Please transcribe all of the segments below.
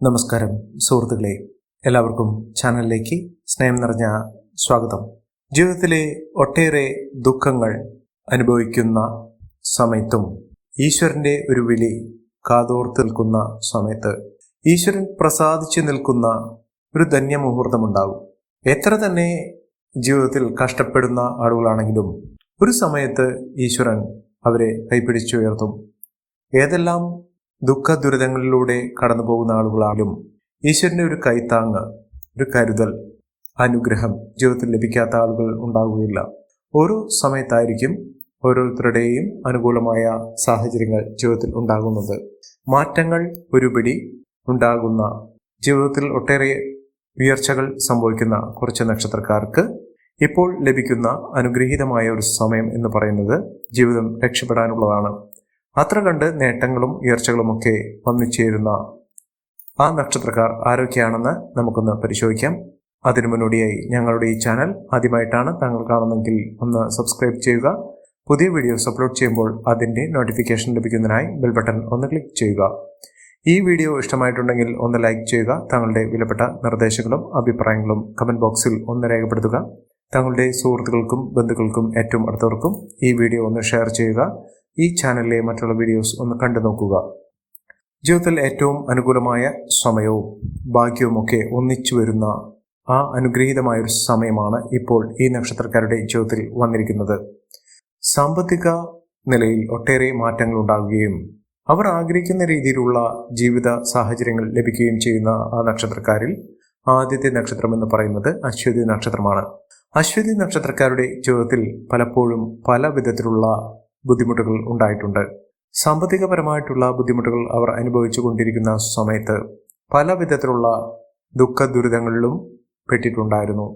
നമസ്കാരം സുഹൃത്തുക്കളെ. എല്ലാവർക്കും ചാനലിലേക്ക് സ്നേഹം നിറഞ്ഞ സ്വാഗതം. ജീവിതത്തിലെ ഒട്ടേറെ ദുഃഖങ്ങൾ അനുഭവിക്കുന്ന സമയത്തും ഈശ്വരന്റെ ഒരു വിളി കാതോർത്ത് നിൽക്കുന്ന സമയത്ത് ഈശ്വരൻ പ്രസാദിച്ചു നിൽക്കുന്ന ഒരു ധന്യമുഹൂർത്തമുണ്ടാകും. എത്ര തന്നെ ജീവിതത്തിൽ കഷ്ടപ്പെടുന്ന ആളുകളാണെങ്കിലും ഒരു സമയത്ത് ഈശ്വരൻ അവരെ കൈപിടിച്ചുയർത്തും. ഏതെല്ലാം ദുഃഖ ദുരിതങ്ങളിലൂടെ കടന്നു പോകുന്ന ആളുകളാലും ഈശ്വരന്റെ ഒരു കൈത്താങ്ങ് ഒരു കരുതൽ അനുഗ്രഹം ജീവിതത്തിൽ ലഭിക്കാത്ത ആളുകൾ ഉണ്ടാകുകയില്ല ഓരോ സമയത്തായിരിക്കും ഓരോരുത്തരുടെയും അനുകൂലമായ സാഹചര്യങ്ങൾ ജീവിതത്തിൽ ഉണ്ടാകുന്നത്. മാറ്റങ്ങൾ ഒരുപിടി ഉണ്ടാകുന്ന ജീവിതത്തിൽ ഒട്ടേറെ ഉയർച്ചകൾ സംഭവിക്കുന്ന കുറച്ച് നക്ഷത്രക്കാർക്ക് ഇപ്പോൾ ലഭിക്കുന്ന അനുഗ്രഹീതമായ ഒരു സമയം എന്ന് പറയുന്നത് ജീവിതം രക്ഷപ്പെടാനുള്ളതാണ്. അത്ര കണ്ട് നേട്ടങ്ങളും ഉയർച്ചകളുമൊക്കെ വന്നു ചേരുന്ന ആ നക്ഷത്രക്കാർ ആരൊക്കെയാണെന്ന് നമുക്കൊന്ന് പരിശോധിക്കാം. അതിനു മുന്നോടിയായി ഞങ്ങളുടെ ഈ ചാനൽ ആദ്യമായിട്ടാണ് താങ്കൾ കാണുന്നെങ്കിൽ ഒന്ന് സബ്സ്ക്രൈബ് ചെയ്യുക. പുതിയ വീഡിയോസ് അപ്ലോഡ് ചെയ്യുമ്പോൾ അതിന്റെ നോട്ടിഫിക്കേഷൻ ലഭിക്കുന്നതിനായി ബെൽ ബട്ടൺ ഒന്ന് ക്ലിക്ക് ചെയ്യുക. ഈ വീഡിയോ ഇഷ്ടമായിട്ടുണ്ടെങ്കിൽ ഒന്ന് ലൈക്ക് ചെയ്യുക. താങ്കളുടെ വിലപ്പെട്ട നിർദ്ദേശങ്ങളും അഭിപ്രായങ്ങളും കമന്റ് ബോക്സിൽ ഒന്ന് രേഖപ്പെടുത്തുക. താങ്കളുടെ സുഹൃത്തുക്കൾക്കും ബന്ധുക്കൾക്കും ഏറ്റവും അടുത്തവർക്കും ഈ വീഡിയോ ഒന്ന് ഷെയർ ചെയ്യുക. ഈ ചാനലിലെ മറ്റുള്ള വീഡിയോസ് ഒന്ന് കണ്ടു നോക്കുക. ജീവിതത്തിൽ ഏറ്റവും അനുകൂലമായ സമയവും ഭാഗ്യവുമൊക്കെ ഒന്നിച്ചു വരുന്ന ആ അനുഗ്രഹീതമായ ഒരു സമയമാണ് ഇപ്പോൾ ഈ നക്ഷത്രക്കാരുടെ ജീവിതത്തിൽ വന്നിരിക്കുന്നത്. സാമ്പത്തിക നിലയിൽ ഒട്ടേറെ മാറ്റങ്ങൾ ഉണ്ടാകുകയും അവർ ആഗ്രഹിക്കുന്ന രീതിയിലുള്ള ജീവിത സാഹചര്യങ്ങൾ ലഭിക്കുകയും ചെയ്യുന്ന ആ നക്ഷത്രക്കാരിൽ ആദ്യത്തെ നക്ഷത്രം എന്ന് പറയുന്നത് അശ്വതി നക്ഷത്രമാണ്. അശ്വതി നക്ഷത്രക്കാരുടെ ജീവിതത്തിൽ പലപ്പോഴും പല വിധത്തിലുള്ള ബുദ്ധിമുട്ടുകൾ ഉണ്ടായിട്ടുണ്ട്. സാമ്പത്തികപരമായിട്ടുള്ള ബുദ്ധിമുട്ടുകൾ അവർ അനുഭവിച്ചു കൊണ്ടിരിക്കുന്ന സമയത്ത് പല വിധത്തിലുള്ള ദുഃഖ ദുരിതങ്ങളിലും പെട്ടിട്ടുണ്ടായിരുന്നു.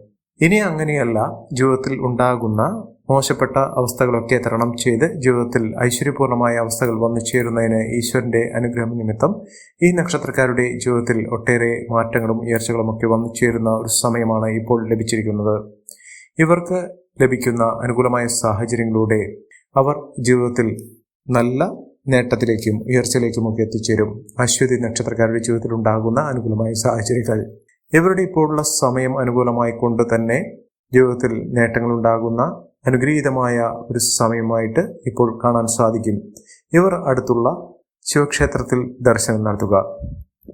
ഇനി അങ്ങനെയല്ല ജീവിതത്തിൽ ഉണ്ടാകുന്ന മോശപ്പെട്ട അവസ്ഥകളൊക്കെ തരണം ചെയ്ത് ജീവിതത്തിൽ ഐശ്വര്യപൂർണമായ അവസ്ഥകൾ വന്നു ചേരുന്നതിന് ഈശ്വരന്റെ അനുഗ്രഹം നിമിത്തം ഈ നക്ഷത്രക്കാരുടെ ജീവിതത്തിൽ ഒട്ടേറെ മാറ്റങ്ങളും ഉയർച്ചകളും ഒക്കെ വന്നു ചേരുന്ന ഒരു സമയമാണ് ഇപ്പോൾ ലഭിച്ചിരിക്കുന്നത്. ഇവർക്ക് ലഭിക്കുന്ന അനുകൂലമായ സാഹചര്യങ്ങളിലൂടെ അവർ ജീവിതത്തിൽ നല്ല നേട്ടത്തിലേക്കും ഉയർച്ചയിലേക്കുമൊക്കെ എത്തിച്ചേരും. അശ്വതി നക്ഷത്രക്കാരുടെ ജീവിതത്തിൽ ഉണ്ടാകുന്ന അനുകൂലമായ സാഹചര്യങ്ങൾ. ഇവരുടെ ഇപ്പോഴുള്ള സമയം അനുകൂലമായി കൊണ്ട് തന്നെ ജീവിതത്തിൽ നേട്ടങ്ങൾ ഉണ്ടാകുന്ന അനുഗ്രഹീതമായ ഒരു സമയമായിട്ട് ഇപ്പോൾ കാണാൻ സാധിക്കും. ഇവർ അടുത്തുള്ള ശിവക്ഷേത്രത്തിൽ ദർശനം നടത്തുക.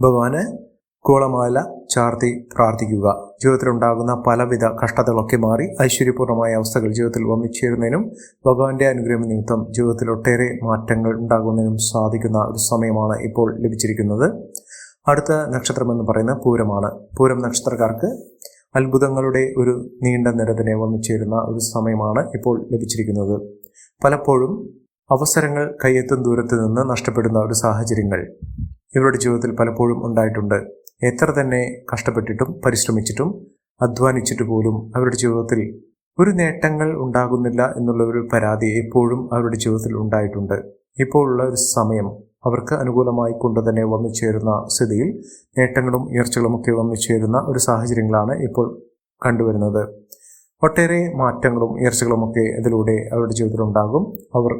ഭഗവാന് കൂളമാല ചാർത്തി പ്രാർത്ഥിക്കുക. ജീവിതത്തിലുണ്ടാകുന്ന പലവിധ കഷ്ടതകളൊക്കെ മാറി ഐശ്വര്യപൂർണമായ അവസ്ഥകൾ ജീവിതത്തിൽ വന്നിച്ചേരുന്നതിനും ഭഗവാന്റെ അനുഗ്രഹം നിമിത്തം ജീവിതത്തിൽ ഒട്ടേറെ മാറ്റങ്ങൾ ഉണ്ടാകുന്നതിനും സാധിക്കുന്ന ഒരു സമയമാണ് ഇപ്പോൾ ലഭിച്ചിരിക്കുന്നത്. അടുത്ത നക്ഷത്രം എന്ന് പറയുന്ന പൂരമാണ്. പൂരം നക്ഷത്രക്കാർക്ക് അത്ഭുതങ്ങളുടെ ഒരു നീണ്ട നിര തന്നെ വന്നു ഒരു സമയമാണ് ഇപ്പോൾ ലഭിച്ചിരിക്കുന്നത്. പലപ്പോഴും അവസരങ്ങൾ കയ്യെത്തും ദൂരത്ത് നിന്ന് നഷ്ടപ്പെടുന്ന ഒരു സാഹചര്യങ്ങൾ ഇവരുടെ ജീവിതത്തിൽ പലപ്പോഴും ഉണ്ടായിട്ടുണ്ട്. എത്ര തന്നെ കഷ്ടപ്പെട്ടിട്ടും പരിശ്രമിച്ചിട്ടും അധ്വാനിച്ചിട്ട് പോലും അവരുടെ ജീവിതത്തിൽ ഒരു നേട്ടങ്ങൾ ഉണ്ടാകുന്നില്ല എന്നുള്ള ഒരു പരാതി എപ്പോഴും അവരുടെ ജീവിതത്തിൽ ഉണ്ടായിട്ടുണ്ട്. ഇപ്പോഴുള്ള ഒരു സമയം അവർക്ക് അനുകൂലമായി കൊണ്ട് തന്നെ വന്നു ചേരുന്ന സ്ഥിതിയിൽ നേട്ടങ്ങളും ഉയർച്ചകളും ഒക്കെ വന്നു ചേരുന്ന ഒരു സാഹചര്യങ്ങളാണ് ഇപ്പോൾ കണ്ടുവരുന്നത്. ഒട്ടേറെ മാറ്റങ്ങളും ഉയർച്ചകളും ഒക്കെ ഇതിലൂടെ അവരുടെ ജീവിതത്തിൽ ഉണ്ടാകും അവർ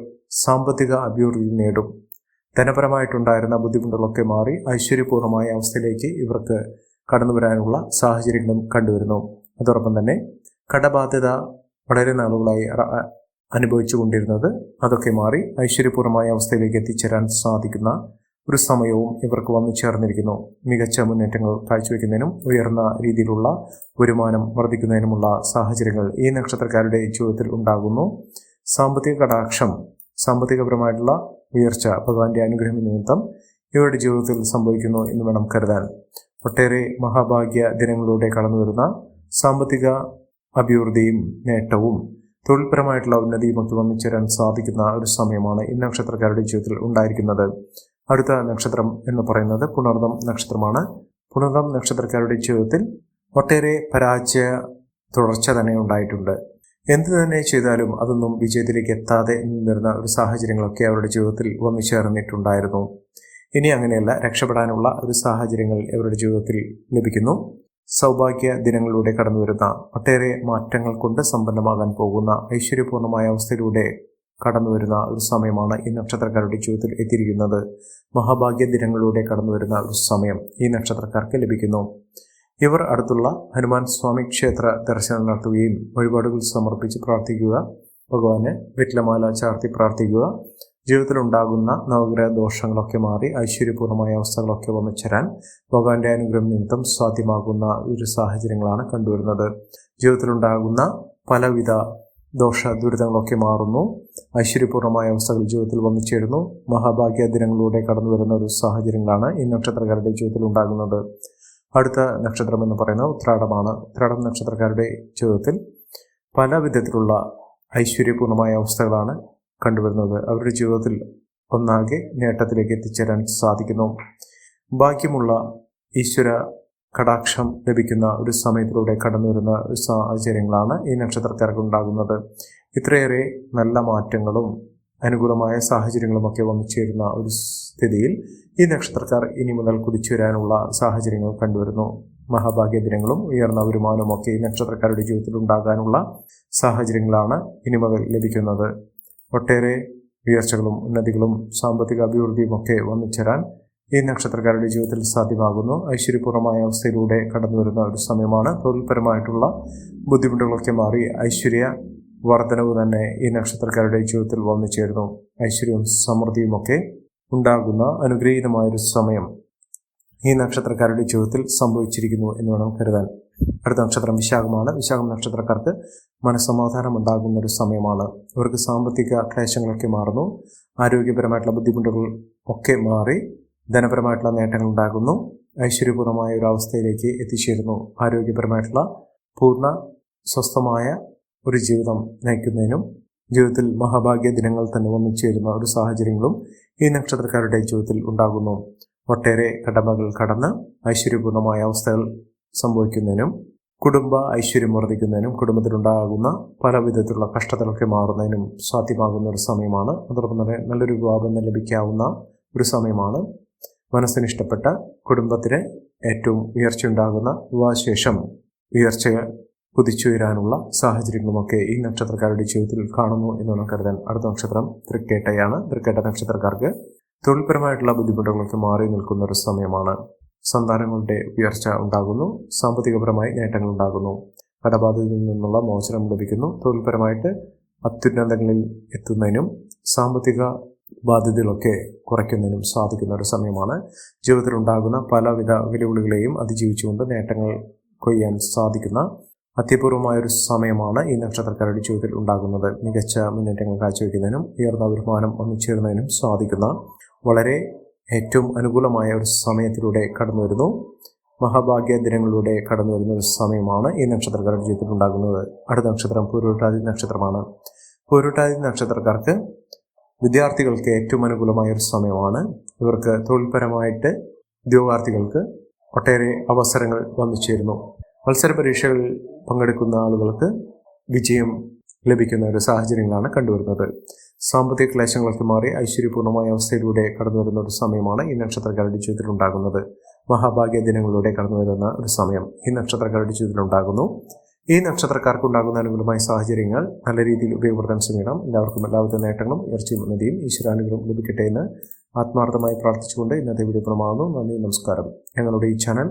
സാമ്പത്തിക അഭിവൃദ്ധി നേടും. ധനപരമായിട്ടുണ്ടായിരുന്ന ബുദ്ധിമുട്ടുകളൊക്കെ മാറി ഐശ്വര്യപൂർണമായ അവസ്ഥയിലേക്ക് ഇവർക്ക് കടന്നു വരാനുള്ള സാഹചര്യങ്ങളും കണ്ടുവരുന്നു. അതോടൊപ്പം തന്നെ കടബാധ്യത വളരെ നാളുകളായി അനുഭവിച്ചു കൊണ്ടിരുന്നത് അതൊക്കെ മാറി ഐശ്വര്യപൂർണമായ അവസ്ഥയിലേക്ക് എത്തിച്ചേരാൻ സാധിക്കുന്ന ഒരു സമയവും ഇവർക്ക് വന്നു ചേർന്നിരിക്കുന്നു. മികച്ച മുന്നേറ്റങ്ങൾ കാഴ്ചവെക്കുന്നതിനും ഉയർന്ന രീതിയിലുള്ള വരുമാനം വർദ്ധിക്കുന്നതിനുമുള്ള സാഹചര്യങ്ങൾ ഈ നക്ഷത്രക്കാരുടെ ജീവിതത്തിൽ ഉണ്ടാകുന്നു. സാമ്പത്തിക കടാക്ഷം സാമ്പത്തികപരമായിട്ടുള്ള ഉയർച്ച ഭഗവാന്റെ അനുഗ്രഹം നിമിത്തം ഇവരുടെ ജീവിതത്തിൽ സംഭവിക്കുന്നു എന്ന് വേണം കരുതാൻ. ഒട്ടേറെ മഹാഭാഗ്യ ദിനങ്ങളിലൂടെ കടന്നു വരുന്ന സാമ്പത്തിക അഭിവൃദ്ധിയും നേട്ടവും തൊഴിൽപരമായിട്ടുള്ള ഉന്നതിയും ഒക്കെ വന്നിച്ചേരാൻ സാധിക്കുന്ന ഒരു സമയമാണ് ഈ നക്ഷത്രക്കാരുടെ ജീവിതത്തിൽ ഉണ്ടായിരിക്കുന്നത്. അടുത്ത നക്ഷത്രം എന്ന് പറയുന്നത് പുണർദം നക്ഷത്രമാണ്. പുണർദം നക്ഷത്രക്കാരുടെ ജീവിതത്തിൽ ഒട്ടേറെ പരാജയ തുടർച്ച തന്നെ ഉണ്ടായിട്ടുണ്ട്. എന്ത് തന്നെ ചെയ്താലും അതൊന്നും വിജയത്തിലേക്ക് എത്താതെ നിന്നിരുന്ന ഒരു സാഹചര്യങ്ങളൊക്കെ അവരുടെ ജീവിതത്തിൽ വന്നു ചേർന്നിട്ടുണ്ടായിരുന്നു. ഇനി അങ്ങനെയല്ല രക്ഷപ്പെടാനുള്ള ഒരു സാഹചര്യങ്ങൾ ഇവരുടെ ജീവിതത്തിൽ ലഭിക്കുന്നു. സൗഭാഗ്യ ദിനങ്ങളിലൂടെ കടന്നു വരുന്ന ഒട്ടേറെ മാറ്റങ്ങൾ കൊണ്ട് സമ്പന്നമാകാൻ പോകുന്ന ഐശ്വര്യപൂർണമായ അവസ്ഥയിലൂടെ കടന്നു വരുന്ന ഒരു സമയമാണ് ഈ നക്ഷത്രക്കാരുടെ ജീവിതത്തിൽ എത്തിയിരിക്കുന്നത്. മഹാഭാഗ്യ ദിനങ്ങളിലൂടെ കടന്നു വരുന്ന ഒരു സമയം ഈ നക്ഷത്രക്കാർക്ക് ലഭിക്കുന്നു. ഇവർ അടുത്തുള്ള ഹനുമാൻ സ്വാമി ക്ഷേത്ര ദർശനം നടത്തുകയും വഴിപാടുകൾ സമർപ്പിച്ച് പ്രാർത്ഥിക്കുക. ഭഗവാന് വെറ്റിലമാല ചാർത്തി പ്രാർത്ഥിക്കുക. ജീവിതത്തിലുണ്ടാകുന്ന നവഗ്രഹ ദോഷങ്ങളൊക്കെ മാറി ഐശ്വര്യപൂർണമായ അവസ്ഥകളൊക്കെ വന്നു ഭഗവാന്റെ അനുഗ്രഹം നിമിത്തം സാധ്യമാകുന്ന ഒരു സാഹചര്യങ്ങളാണ് കണ്ടുവരുന്നത്. ജീവിതത്തിലുണ്ടാകുന്ന പലവിധ ദോഷ ദുരിതങ്ങളൊക്കെ മാറുന്നു. ഐശ്വര്യപൂർണമായ അവസ്ഥകൾ ജീവിതത്തിൽ വന്നു ചേരുന്നു. മഹാഭാഗ്യ ദിനങ്ങളിലൂടെ കടന്നു വരുന്ന ഒരു സാഹചര്യങ്ങളാണ് ഈ നക്ഷത്രക്കാരുടെ ജീവിതത്തിൽ ഉണ്ടാകുന്നത്. അടുത്ത നക്ഷത്രം എന്ന് പറയുന്നത് ഉത്രാടമാണ്. ഉത്രാടം നക്ഷത്രക്കാരുടെ ജീവിതത്തിൽ പല വിധത്തിലുള്ള ഐശ്വര്യപൂർണമായ അവസ്ഥകളാണ് കണ്ടുവരുന്നത്. അവരുടെ ജീവിതത്തിൽ ഒന്നാകെ നേട്ടത്തിലേക്ക് എത്തിച്ചേരാൻ സാധിക്കുന്നു. ബാക്കിയുള്ള ഈശ്വര കടാക്ഷം ലഭിക്കുന്ന ഒരു സമയത്തിലൂടെ കടന്നു വരുന്ന സാഹചര്യങ്ങളാണ് ഈ നക്ഷത്രക്കാർക്ക് ഉണ്ടാകുന്നത്. ഇത്രയേറെ നല്ല മാറ്റങ്ങളും അനുകൂലമായ സാഹചര്യങ്ങളുമൊക്കെ വന്നു ചേരുന്ന ഒരു സ്ഥിതിയിൽ ഈ നക്ഷത്രക്കാർ ഇനി മുതൽ കുതിച്ചു വരാനുള്ള സാഹചര്യങ്ങൾ കണ്ടുവരുന്നു. മഹാഭാഗ്യ ദിനങ്ങളും ഉയർന്ന വരുമാനവും ഒക്കെ ഈ നക്ഷത്രക്കാരുടെ ജീവിതത്തിൽ ഉണ്ടാകാനുള്ള സാഹചര്യങ്ങളാണ് ഇനി മുതൽ ലഭിക്കുന്നത്. ഒട്ടേറെ ഉയർച്ചകളും ഉന്നതികളും സാമ്പത്തിക അഭിവൃദ്ധിയും ഒക്കെ വന്നുചേരാൻ ഈ നക്ഷത്രക്കാരുടെ ജീവിതത്തിൽ സാധ്യമാകുന്നു. ഐശ്വര്യപൂർണമായ അവസ്ഥയിലൂടെ കടന്നു വരുന്ന ഒരു സമയമാണ്. തൊഴിൽപരമായിട്ടുള്ള ബുദ്ധിമുട്ടുകളൊക്കെ മാറി ഐശ്വര്യ വർധനവ് തന്നെ ഈ നക്ഷത്രക്കാരുടെ ജീവിതത്തിൽ വന്നു ചേരുന്നു. ഐശ്വര്യവും സമൃദ്ധിയും ഒക്കെ ഉണ്ടാകുന്ന അനുഗ്രഹീതമായൊരു സമയം ഈ നക്ഷത്രക്കാരുടെ ജീവിതത്തിൽ സംഭവിച്ചിരിക്കുന്നു എന്ന് വേണം കരുതാൻ. അടുത്ത നക്ഷത്രം വിശാഖമാണ്. വിശാഖം നക്ഷത്രക്കാർക്ക് മനസ്സമാധാനം ഉണ്ടാകുന്ന ഒരു സമയമാണ്. ഇവർക്ക് സാമ്പത്തിക ക്ലേശങ്ങളൊക്കെ മാറുന്നു. ആരോഗ്യപരമായിട്ടുള്ള ബുദ്ധിമുട്ടുകൾ ഒക്കെ മാറി ധനപരമായിട്ടുള്ള നേട്ടങ്ങൾ ഉണ്ടാകുന്നു. ഐശ്വര്യപൂർണമായ ഒരു അവസ്ഥയിലേക്ക് എത്തിച്ചേരുന്നു. ആരോഗ്യപരമായിട്ടുള്ള പൂർണ സ്വസ്ഥമായ ഒരു ജീവിതം നയിക്കുന്നതിനും ജീവിതത്തിൽ മഹാഭാഗ്യ ദിനങ്ങൾ തന്നെ വന്നു ചേരുന്ന ഒരു സാഹചര്യങ്ങളും ഈ നക്ഷത്രക്കാരുടെ ജീവിതത്തിൽ ഉണ്ടാകുന്നു. ഒട്ടേറെ കടമകൾ കടന്ന് ഐശ്വര്യപൂർണമായ അവസ്ഥകൾ സംഭവിക്കുന്നതിനും കുടുംബ ഐശ്വര്യം വർദ്ധിക്കുന്നതിനും കുടുംബത്തിലുണ്ടാകുന്ന പല വിധത്തിലുള്ള കഷ്ടതകളൊക്കെ മാറുന്നതിനും സാധ്യമാകുന്ന ഒരു സമയമാണ്. അതോടൊപ്പം തന്നെ നല്ലൊരു വിവാഹം ലഭിക്കാവുന്ന ഒരു സമയമാണ്. മനസ്സിന് ഇഷ്ടപ്പെട്ട കുടുംബത്തിന് ഏറ്റവും ഉയർച്ചയുണ്ടാകുന്ന വിവാഹശേഷം ഉയർച്ച കുതിച്ചുയരാനുള്ള സാഹചര്യങ്ങളുമൊക്കെ ഈ നക്ഷത്രക്കാരുടെ ജീവിതത്തിൽ കാണുന്നു എന്ന് വേണം കരുതാൻ അടുത്ത നക്ഷത്രം തൃക്കേട്ടയാണ്. തൃക്കേട്ട നക്ഷത്രക്കാർക്ക് തൊഴിൽപരമായിട്ടുള്ള ബുദ്ധിമുട്ടുകളൊക്കെ മാറി നിൽക്കുന്ന ഒരു സമയമാണ്. സന്താനങ്ങളുടെ ഉയർച്ച ഉണ്ടാകുന്നു സാമ്പത്തികപരമായി നേട്ടങ്ങൾ ഉണ്ടാകുന്നു കടബാധിതയിൽ നിന്നുള്ള മോചനം ലഭിക്കുന്നു തൊഴിൽപരമായിട്ട് അത്യുന്നതങ്ങളിൽ എത്തുന്നതിനും സാമ്പത്തിക ബാധ്യതകളൊക്കെ കുറയ്ക്കുന്നതിനും സാധിക്കുന്ന ഒരു സമയമാണ്. ജീവിതത്തിൽ ഉണ്ടാകുന്ന പലവിധ വെല്ലുവിളികളെയും അതിജീവിച്ചുകൊണ്ട് നേട്ടങ്ങൾ കൊയ്യാൻ സാധിക്കുന്ന അത്യപൂർവമായൊരു സമയമാണ് ഈ നക്ഷത്രക്കാരുടെ ജീവിതത്തിൽ ഉണ്ടാകുന്നത്. മികച്ച മുന്നേറ്റങ്ങൾ കാഴ്ചവെക്കുന്നതിനും ഉയർന്ന വരുമാനം ഒന്നിച്ചേരുന്നതിനും സാധിക്കുന്ന വളരെ ഏറ്റവും അനുകൂലമായ ഒരു സമയത്തിലൂടെ കടന്നു വരുന്നു. മഹാഭാഗ്യ ദിനങ്ങളിലൂടെ കടന്നു വരുന്ന ഒരു സമയമാണ് ഈ നക്ഷത്രക്കാരുടെ ജീവിതത്തിൽ ഉണ്ടാകുന്നത്. അടുത്ത നക്ഷത്രം പൂരോട്ടാതി നക്ഷത്രമാണ്. പൂരോട്ടാതി നക്ഷത്രക്കാർക്ക് വിദ്യാർത്ഥികൾക്ക് ഏറ്റവും അനുകൂലമായ ഒരു സമയമാണ്. ഇവർക്ക് തൊഴിൽപരമായിട്ട് ഉദ്യോഗാർത്ഥികൾക്ക് ഒട്ടേറെ അവസരങ്ങൾ വന്നു ചേരുന്നു. മത്സര പരീക്ഷകളിൽ പങ്കെടുക്കുന്ന ആളുകൾക്ക് വിജയം ലഭിക്കുന്ന ഒരു സാഹചര്യങ്ങളാണ് കണ്ടുവരുന്നത്. സാമ്പത്തിക ക്ലേശങ്ങളൊക്കെ മാറി ഐശ്വര്യപൂർണമായ അവസ്ഥയിലൂടെ കടന്നു വരുന്ന ഒരു സമയമാണ് ഈ നക്ഷത്രക്കാരുടെ ജീവിതത്തിൽ ഉണ്ടാകുന്നത്. മഹാഭാഗ്യ ദിനങ്ങളിലൂടെ കടന്നു വരുന്ന ഒരു സമയം ഈ നക്ഷത്രക്കാരുടെ ജീവിതത്തിൽ ഉണ്ടാകുന്നു. ഈ നക്ഷത്രക്കാർക്ക് ഉണ്ടാകുന്ന അനുകൂലമായ സാഹചര്യങ്ങൾ നല്ല രീതിയിൽ ഉപയോഗപ്പെടുത്താൻ ശ്രമിക്കണം. എല്ലാവർക്കും എല്ലാവിധ നേട്ടങ്ങളും ഉയർച്ചയും ഉന്നതിയും ഈശ്വരാനുഗ്രഹം ലഭിക്കട്ടെ എന്ന് ആത്മാർത്ഥമായി പ്രാർത്ഥിച്ചുകൊണ്ട് ഇന്നത്തെ വീഡിയോ പ്രമാകുന്നു നന്ദി നമസ്കാരം. ഞങ്ങളുടെ ഈ ചാനൽ